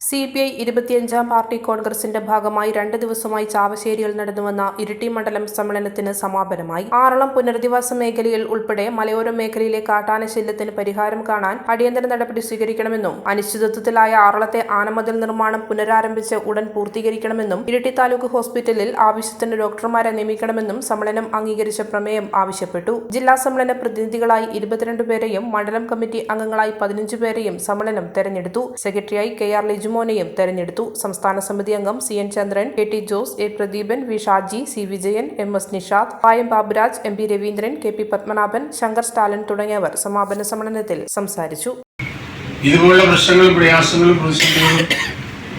C P I ഇരുപത്തിയഞ്ചാം party കോൺഗ്രസിന്റെ ഭാഗമായി രണ്ട് ദിവസമായി ചാവശ്ശേരിയിൽ നടന്നുവന്ന ഇരിട്ടി മണ്ഡലം സമ്മേളനത്തിന് സമാപനമായി. ആറളം പുനരധിവാസ മേഖലയിൽ ഉൾപ്പെടെ മലയോര മേഖലയിലെ കാട്ടാന ശല്യത്തിന് പരിഹാരം കാണാൻ അടിയന്തര നടപടി സ്വീകരിക്കണമെന്നും അനിശ്ചിതത്വത്തിലായ ആറളത്തെ ആനമതിൽ നിർമ്മാണം പുനരാരംഭിച്ച് ഉടൻ പൂർത്തീകരിക്കണമെന്നും ഇരിട്ടി താലൂക്ക് ഹോസ്പിറ്റലിൽ ആവശ്യത്തിന് ഡോക്ടർമാരെ നിയമിക്കണമെന്നും സമ്മേളനം അംഗീകരിച്ച പ്രമേയം ആവശ്യപ്പെട്ടു. ജില്ലാ സമ്മേളന പ്രതിനിധികളായി ഇരുപത്തിരണ്ട് പേരെയും മണ്ഡലം കമ്മിറ്റി അംഗങ്ങളായി പതിനഞ്ച് പേരെയും സമ്മേളനം തെരഞ്ഞെടുത്തു. സെക്രട്ടറിയായി കെ ആർ ലിജുമോനെയും തെരഞ്ഞെടുത്തു. സംസ്ഥാന സമിതി അംഗം C N Chandran K T Jose A Pradeepan V Shaji C Vijayan M S Nishad Payam Baburaj M P Raveendran K P Padmanabhan Shankar Stalin തുടങ്ങിയവർ സമാപന സമ്മേളനത്തിൽ സംസാരിച്ചു. ഇതുപോലുള്ള പ്രശ്നങ്ങളും പ്രയാസങ്ങളും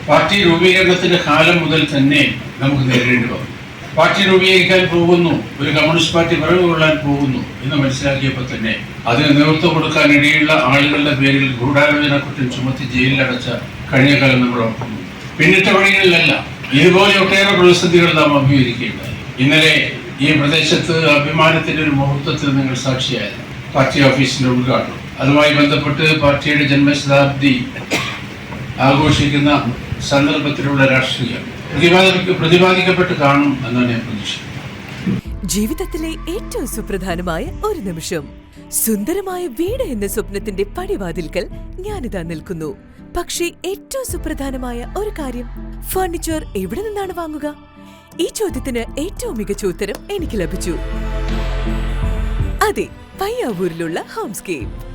പാർട്ടി രൂപീകരണത്തിന്റെ കാലം മുതൽ തന്നെ നമുക്ക് നേരിടേണ്ടി വന്നു. പാർട്ടി രൂപീകരിക്കാൻ പോകുന്നു. ഒരു കമ്മ്യൂണിസ്റ്റ് പാർട്ടി പിറവ് കൊള്ളാൻ പോകുന്നു എന്ന് മനസ്സിലാക്കിയപ്പോൾ തന്നെ അതിന് നേതൃത്വം കൊടുക്കാൻ ഇടയുള്ള ആളുകളുടെ പേരിൽ ഗൂഢാലോചന കുറ്റം ചുമത്തി ജയിലിലടച്ച കഴിഞ്ഞ കാലം നമ്മൾ ഓർക്കുന്നു. പിന്നിട്ട വഴികളിലല്ല ഇതുപോലെ ഒട്ടേറെ പ്രതിസന്ധികൾ നാം അഭിമുഖീകരിക്കേണ്ടത്. ഇന്നലെ ഈ പ്രദേശത്ത് അഭിമാനത്തിന്റെ ഒരു മുഹൂർത്തത്തിൽ നിങ്ങൾ സാക്ഷിയായത് പാർട്ടി ഓഫീസിന്റെ ഉദ്ഘാടനം. അതുമായി ബന്ധപ്പെട്ട് പാർട്ടിയുടെ ജന്മശതാബ്ദി ആഘോഷിക്കുന്ന സന്ദർഭത്തിലുള്ള രാഷ്ട്രീയം പ്രതിപാദിക്ക പ്രതിപാദിക്കപ്പെട്ട് കാണും എന്നാണ് ഞാൻ പ്രതീക്ഷിക്കുന്നത്. ജീവിതത്തിലെ ഏറ്റവും സുപ്രധാനമായ ഒരു നിമിഷം. സുന്ദരമായ വീട് എന്ന സ്വപ്നത്തിന്റെ പടിവാതിൽക്കൽ ഞാനിതാ നിൽക്കുന്നു. പക്ഷേ ഏറ്റവും സുപ്രധാനമായ ഒരു കാര്യം ഫർണിച്ചർ എവിടെ നിന്നാണ് വാങ്ങുക? ഈ ചോദ്യത്തിന് ഏറ്റവും മികച്ച ഉത്തരം എനിക്ക് ലഭിച്ചു. അതെ പയ്യാവൂരിലുള്ള ഹോംസ്കേപ്പ്